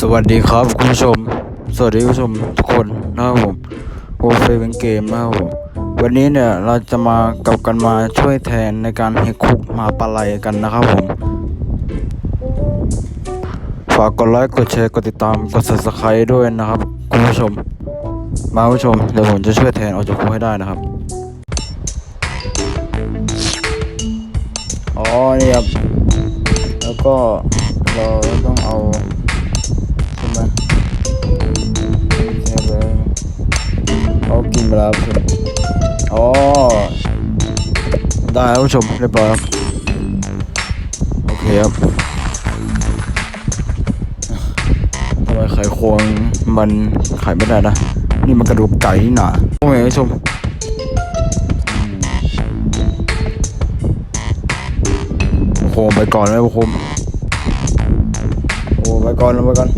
สวัสดีครับคุณผู้ชม สวัสดีคุณผู้ชมทุกคนนะครับผมโอเฟเป็นเกมนะครับผมวันนี้เนี่ยเราจะมากับกันมาช่วยแทนในการให้คุกหมาปลาไหลกันนะครับผมฝากกดไลค์กดแชร์กดติดตามกด subscribe ด้วยนะครับคุณผู้ชม มาคุณผู้ชมเดี๋ยวผมจะช่วยแทนออกจากคุกให้ได้นะครับอ๋อนี่ครับแล้วก็เราต้องเอา เอาแล้วครับอ๋อได้ครับผู้ชมเรียบร้อยครับโอเคครับทำไมไขควงมันขายไม่ได้นะนี่มันกระดูกไก่นี่หนาโอ้ยผู้ชมอืมไปก่อนเลยผู้ชมโอ้ไปก่อนไปก่อน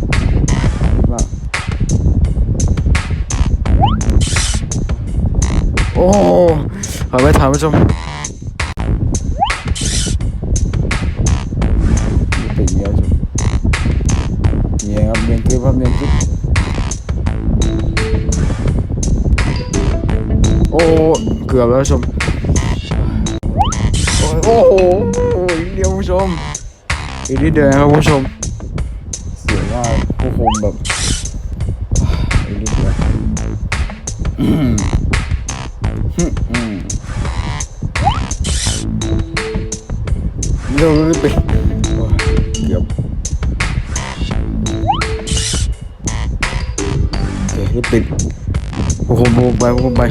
โอ้ขอไปถามผู้ชมไปเยี่ยมชมเยี่ยมครับเยี่ยมคลิปครับเยี่ยมคลิปโอ้เกือบแล้วผู้ชมโอ้โหอีกเดียวผู้ชมอีกนิดเดียวนะครับผู้ชม เสียงว่าผู้คุมแบบไอ้นิดเดียว อืมอืมเร็วรีบไปโอ้ยเกือบโอเครีบปิดผู้คุมผู้คุมไปผู้คุมไป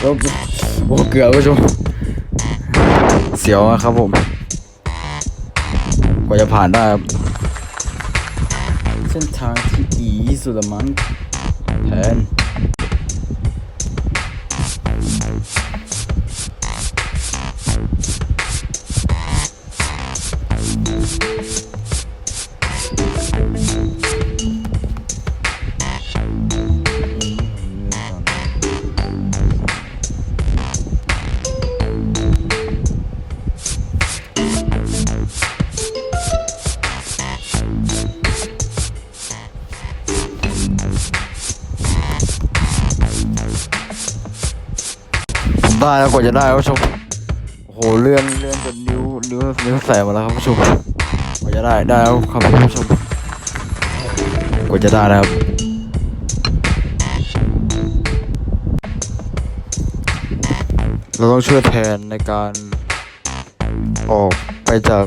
แล้โอ้เกือบผู้ชมเสียวครับผม กว่าจะผ่านได้ ครับเส้น ได้แล้วกว่าจะได้ครับผู้ชมโอ้โหเลื่อนเลื่อนจนนิ้วนิ้วนิ้วแสบมาแล้วครับผู้ชมกว่าจะได้ได้แล้วครับผู้ชมกว่าจะได้นะครับเราต้องช่วยแทนในการออกไปจาก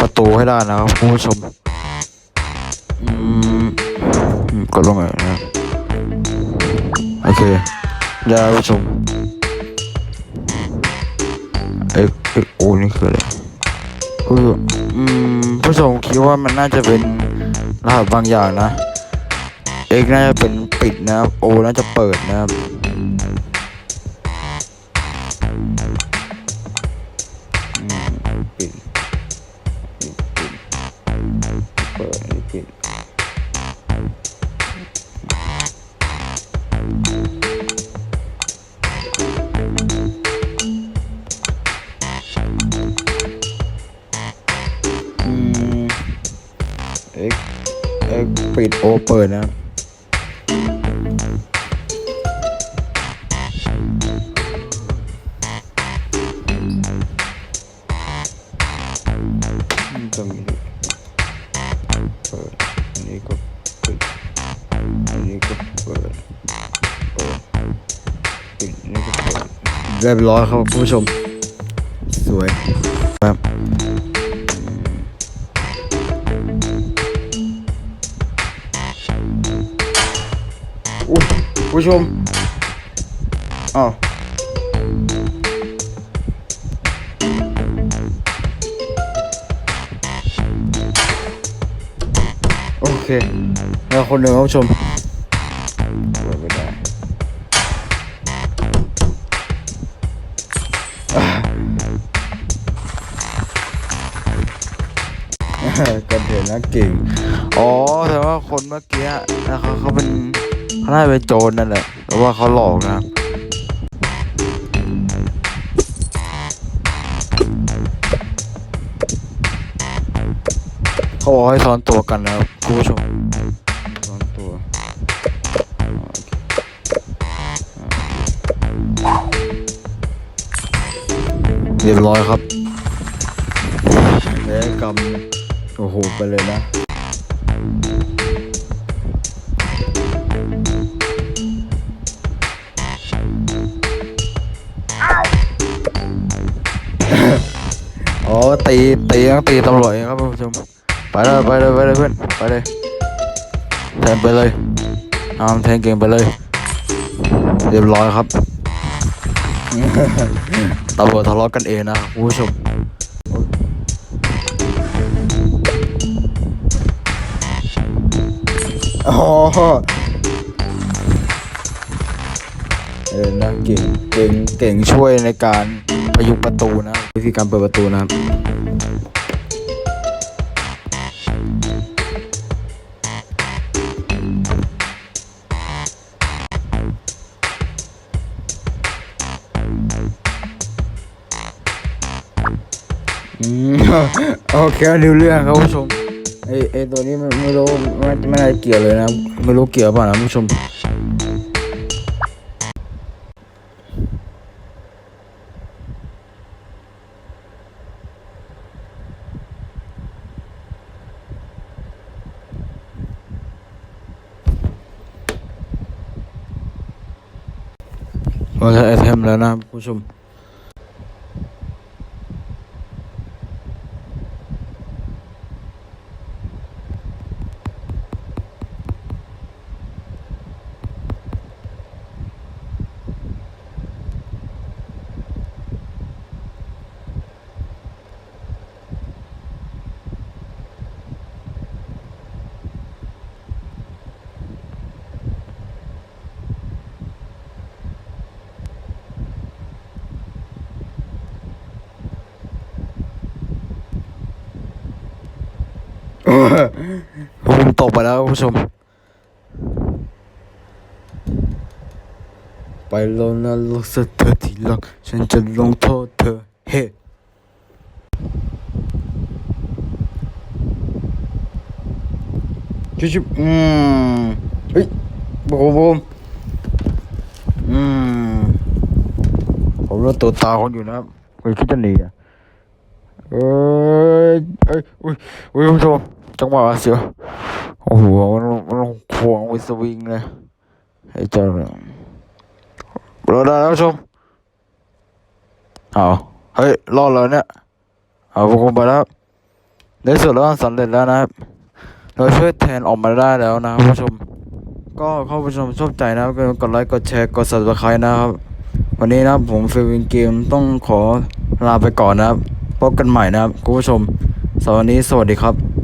ประตูให้ได้นะครับคุณผู้ชมอืมกดลงหน่อยนะโอเคได้ครับผู้ชม เอ็กโอนี่คืออะไรคืออืมผู้ชมคิดว่ามันน่าจะเป็นรหัสบางอย่างนะเอ็กน่าจะเป็นปิดนะครับโอน่าจะเปิดนะครับ ปิดโอเปิดนะครับอืมตรงนี้เปิดอันนี้ก็ปิดอันนี้ก็เปิดเปิดปิดอันนี้ก็เปิดเรียบร้อยครับคุณผู้ชม สวย ผู้ชมอ้าวโอเคแล้วคนหนึ่งครับผู้ชมเปิดไม่ได้กันเถอะนะเก่ง อ๋อ แต่ว่าคนเมื่อกี้นะครับเขาเป็น เขาน่าจะเป็นโจรนั่นแหละแต่ว่าเขาหลอกนะครับเขาบอกให้ซ้อนตัวกันนะครับคุณผู้ชมซ้อนตัวเรียบร้อยครับแพ้กรรมโอ้โหไปเลยนะ อ๋อตีตีต้องตีตำรวจครับผู้ชมไปเลยไปเลยไปเลยเพื่อนไปเลยแทนไปเลยเอาแทนเก่งไปเลย เรียบร้อยครับตำรวจทะเลาะกันเองนะผู้ชมอ๋อ เออนะเก่งเก่งเก่งช่วยในการพยุงประตูนะวิธีการเปิดประตูนะครับอืมโอเครู้เรื่องครับผู้ชมไอไอตัวนี้ไม่รู้ไม่ไม่ได้เกี่ยวเลยนะ ไม่รู้เกี่ยวเปล่านะผู้ชม เราจะไอเทมแล้วนะ ผมตกไปแล้วคุณผู้ชม ไปลงนรกสักเธอทีหลังฉันจะลงโทษเธอ เฮ้ชิบๆอืมเฮ้ยบูมบูมอืมผมรู้ตัวตาคนอยู่นะครับคุณคิดจะหนีอะเอ้ยเอ้ยอุ้ยอุ้ยคุณผู้ชม จังหวะเสียวโอ้โหมันมันควงไปสวิงเลยไอ้เจ้าเนี่ยรอได้แล้วชมเอาเฮ้ยรอดแล้วเนี่ยเอาพวกคุณไปแล้วในสุดแล้วสำเร็จแล้วนะครับเราช่วยแทนออกมาได้แล้วนะครับผู้ชม ก็เข้าผู้ชมชอบใจนะครับกดไลค์กดแชร์กด subscribe นะครับ วันนี้นะผมฟิลวินเกมต้องขอลาไปก่อนนะครับพบกันใหม่นะครับคุณผู้ชมสำหรับวันนี้สวัสดีครับ